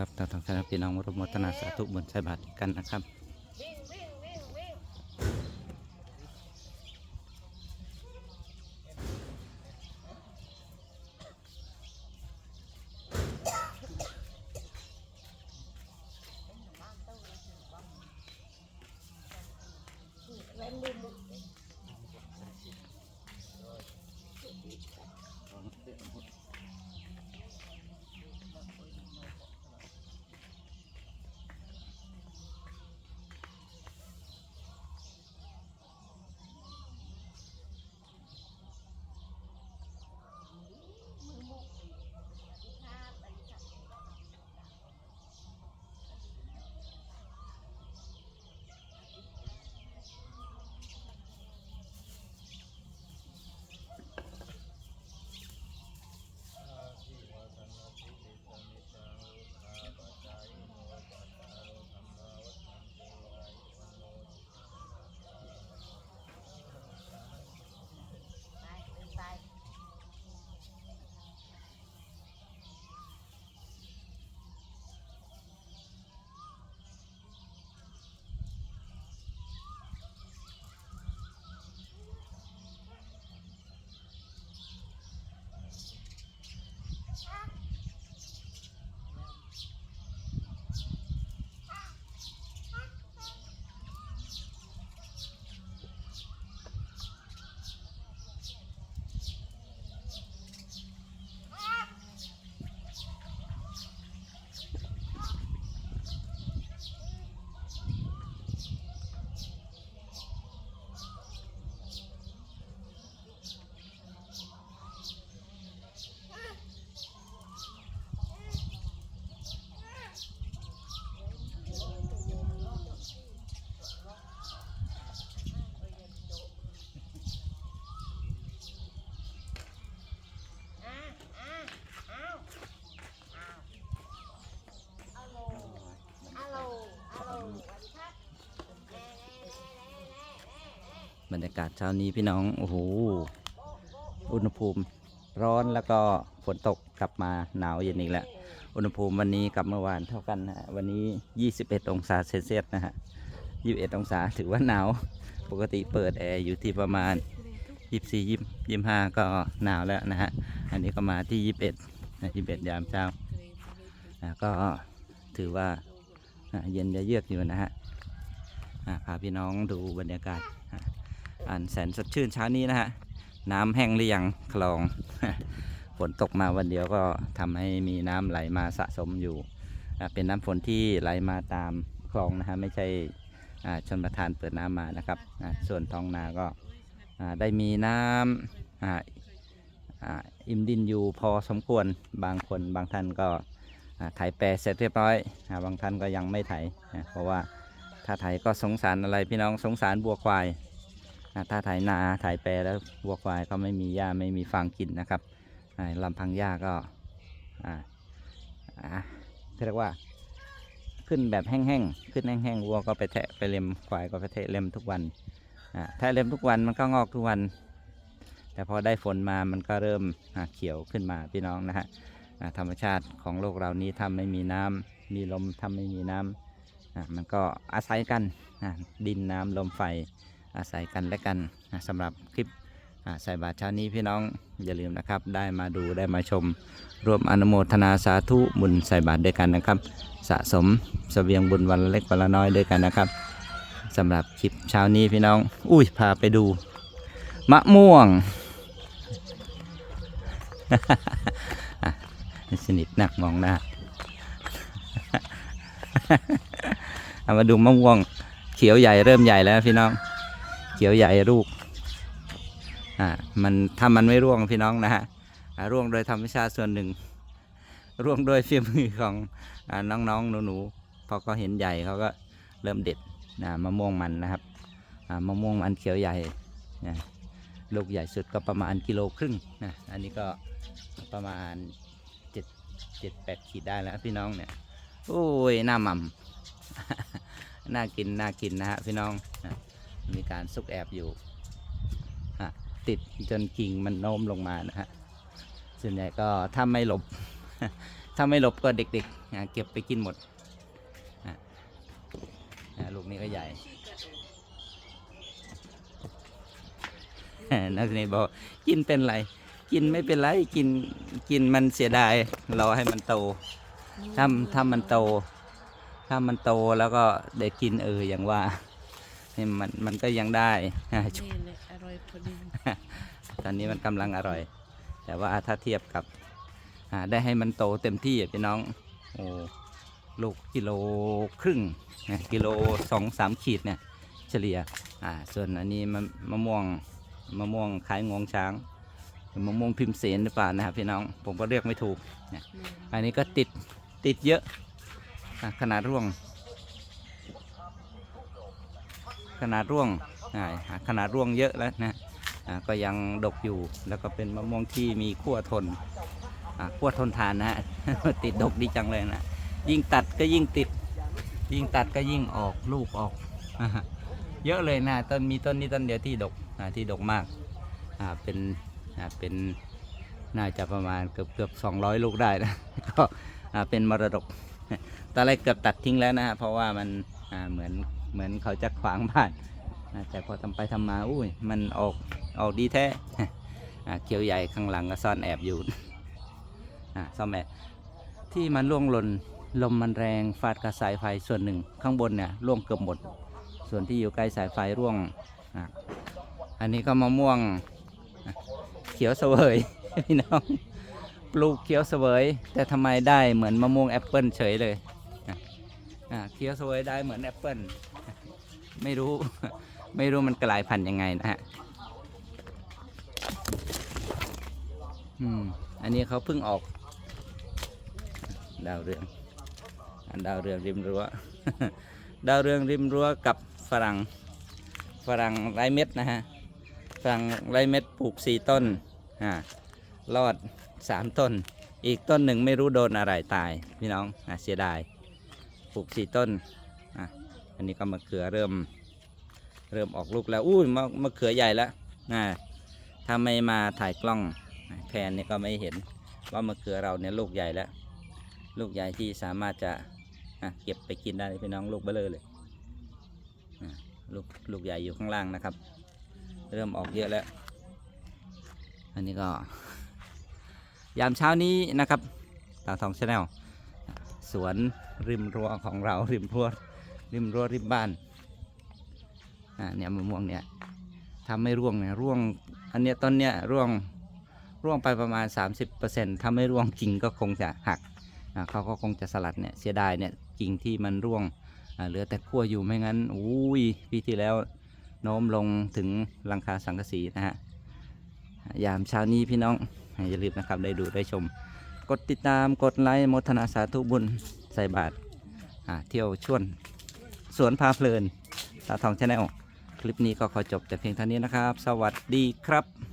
ครับทางทางคณะพี่น้องมรมตนาสาธุบุญใส่บาตรกันนะครับ บรรยากาศเช้านี้พี่น้อง โอ้โห อุณหภูมิร้อนแล้วก็ฝนตกกลับมาหนาวเย็นอีกแล้วอุณหภูมิวันนี้กับเมื่อวานเท่ากันนะฮะวันนี้ 21 องศาเซลเซียสนะฮะ 21 องศาถือว่าหนาว ปกติเปิดแอร์อยู่ที่ประมาณ 24 25 ก็หนาวแล้วนะฮะ อันนี้ก็มาที่ 21 21 ยามเช้าก็ถือว่าเย็นเยือกอยู่นะฮะพาพี่น้องดูบรรยากาศ อันแสนสดชื่นเช้านี้นะฮะ น้ำแห้งหรือยังคลอง ฝนตกมาวันเดียวก็ทำให้มีน้ำไหลมาสะสมอยู่ เป็นน้ำฝนที่ไหลมาตามคลองนะฮะไม่ใช่ชนประทานเปิดน้ำมานะครับ ส่วนท้องนาก็ได้มีน้ำอ่าอ่าอิ่มดินอยู่พอสมควรบางคนบางท่านก็อ่าไถแปรเสร็จเรียบร้อย บางท่านก็ยังไม่ไถ เพราะว่าถ้าไถก็สงสารอะไรพี่น้องสงสารบัวควาย อ่าถ้าไถนาไถแปรแล้ววัวควายก็ไม่มีหญ้าไม่มีฟางกินนะครับอ่าลำพังหญ้าก็อ่าอ่าเรียกว่าขึ้นแบบแห้งๆ ขึ้นแห้งๆ วัวก็ไปแทะไปเล็มควายก็ไปแทะเล็มทุกวันอ่าถ้าเล็มทุกวันมันก็งอกทุกวัน แต่พอได้ฝนมามันก็เริ่มอ่าเขียวขึ้นมาพี่น้องนะฮะอ่าธรรมชาติของโลกเรานี้ถ้าไม่มีน้ำมีลมถ้าไม่มีน้ำอ่ามันก็อาศัยกันอ่าดินน้ำลมไฟ อาศัยกันและกันสำหรับคลิปใส่บาตรเช้านี้พี่น้องอย่าลืมนะครับ ได้มาดูได้มาชม รวมอนุโมทนาสาธุบุญใส่บาตรด้วยกันนะครับ สะสมเสบียงบุญวันละเล็กวันละน้อยด้วยกันนะครับสำหรับคลิปเช้านี้พี่น้อง อุ้ยพาไปดู มะม่วงสนิทนักมองหน้าเอามาดูมะม่วงเขียวใหญ่เริ่มใหญ่แล้วพี่น้อง เขียวใหญ่ลูกอ่ามันถ้ามันไม่ร่วงพี่น้องนะฮะร่วงโดยธรรมชาติส่วนหนึ่ง ร่วงโดยฝีมือของอาน้องๆหนูๆพอก็เห็นใหญ่เขาก็เริ่มเด็ดนะมะม่วงมันนะครับอ่ามะม่วงมันเขียวใหญ่นะลูกใหญ่สุดก็ประมาณกิโลครึ่งนะอันนี้ก็ประมาณเจ็ดเจ็ดแปดขีดได้แล้วพี่น้องเนี่ยโอ้ยหน้าหม่ำน่ากินน่ากินนะฮะพี่น้องนะ มีการซุกแอบอยู่อะติดจนกิ่งมันโน้มลงมานะฮะส่วนใหญ่ก็ถ้าไม่หลบ ถ้าไม่หลบก็เด็กๆเก็บไปกินหมดลูกนี้ก็ใหญ่นักเรียนบอกกินเป็นไร กินไม่เป็นไรกินกินมันเสียดายรอให้มันโตถ้าถ้ามันโต ถ้ามันโตแล้วก็ได้กินเอออย่างว่า นี่มันมันก็ยังได้อ่านี่แหละอร่อยพอดีตอนนี้มันกำลังอร่อย แต่ว่าถ้าเทียบกับอ่าได้ให้มันโตเต็มที่อะพี่น้องโอ้ลูกกิโลครึ่งนะกิโลสองสามขีดเนี่ยเฉลี่ยอ่าส่วนอันนี้มะมะม่วงมะม่วงขายงวงช้างมะม่วงพิมพ์เสนหรือเปล่านะครับพี่น้องผมก็เรียกไม่ถูกนี่อันนี้ก็ติดติดเยอะอะขนาดร่วง ขนาดร่วงขนาดร่วงเยอะแล้วนะก็ยังดกอยู่แล้วก็เป็นมะม่วงที่มีขั้วทนขั้วทนทานนะ ติดดกดีจังเลยนะ ยิ่งตัดก็ยิ่งติด ยิ่งตัดก็ยิ่งออกลูกออก เยอะเลยนะต้นมีต้นนี้ต้นเดียวที่ดกที่ดกมากเป็นเป็นน่าจะประมาณเกือบเกือบสองร้อยลูกได้นะก็เป็นมรดกตอนแรกเกือบตัดทิ้งแล้วนะฮะเพราะว่ามันเหมือน เหมือนเขาจะขวางบ้านแต่พอทำไปทำมาอุ้ยมันออกออกดีแท้เขียวใหญ่ข้างหลังก็ซ่อนแอบอยู่อ่าซ่อนแอบที่มันร่วงหล่นลมมันแรงฟาดกับสายไฟส่วนหนึ่งข้างบนเนี่ยร่วงเกือบหมด ส่วนที่อยู่ใกล้สายไฟร่วงอ่าอันนี้ก็มะม่วงเขียวเสวยพี่น้องปลูกเขียวเสวย แต่ทำไมได้เหมือนมะม่วงแอปเปิลเฉยเลยอะเขียวเสวยได้เหมือนแอปเปิล ไม่รู้ ไม่รู้มันกลายพันธุ์ยังไงนะฮะอืมอันนี้เขาเพิ่งออก ดาวเรือง อันดาวเรืองริมรั้ว ดาวเรืองริมรั้วกับฝรั่ง ฝรั่งไรเม็ดนะฮะ ฝรั่งไรเม็ดปลูกสี่ต้นอ่ารอดสามต้น อีกต้นหนึ่งไม่รู้โดนอะไรตาย พี่น้องอะเสียดาย ปลูกสี่ต้น อันนี้ก็มะเขือเริ่มเริ่มออกลูกแล้วอุ้ยมะมะเขือใหญ่แล้วอ่าถ้าไม่มาถ่ายกล้องแพนนี่ก็ไม่เห็นว่ามะเขือเราเนี่ยลูกใหญ่แล้ว ลูกใหญ่ที่สามารถจะอะเก็บไปกินได้พี่น้องลูกเบลอเลยลูกลูกใหญ่อยู่ข้างล่างนะครับ เริ่มออกเยอะแล้ว อันนี้ก็ ยามเช้านี้นะครับตาทองชาแนลสวนริมรั้วของเราริมรั้ว ริมรั้วริมบ้านอ่าเนี่ยมะม่วงเนี่ยทำไม่ร่วงเนี่ยร่วงอันเนี้ยต้นเนี้ยร่วงร่วงไปประมาณ 30%ถ้าไม่ร่วงกิ่งก็คงจะหักอ่าเขาก็คงจะสลัดเนี่ยเสียดายเนี่ยกิ่งที่มันร่วงอ่าเหลือแต่ขั้วอยู่ไม่งั้นอุ้ยปีที่แล้วโน้มลงถึงหลังคาสังกะสีนะฮะยามเช้านี้พี่น้องอย่าลืมนะครับได้ดูได้ชม กดติดตามกดไลค์มทนาสาธุบุญใส่บาตรอ่าเที่ยวชวน สวนพาเพลินตาทองชาแนลคลิปนี้ก็ขอจบแต่เพียงเท่านี้นะครับ สวัสดีครับ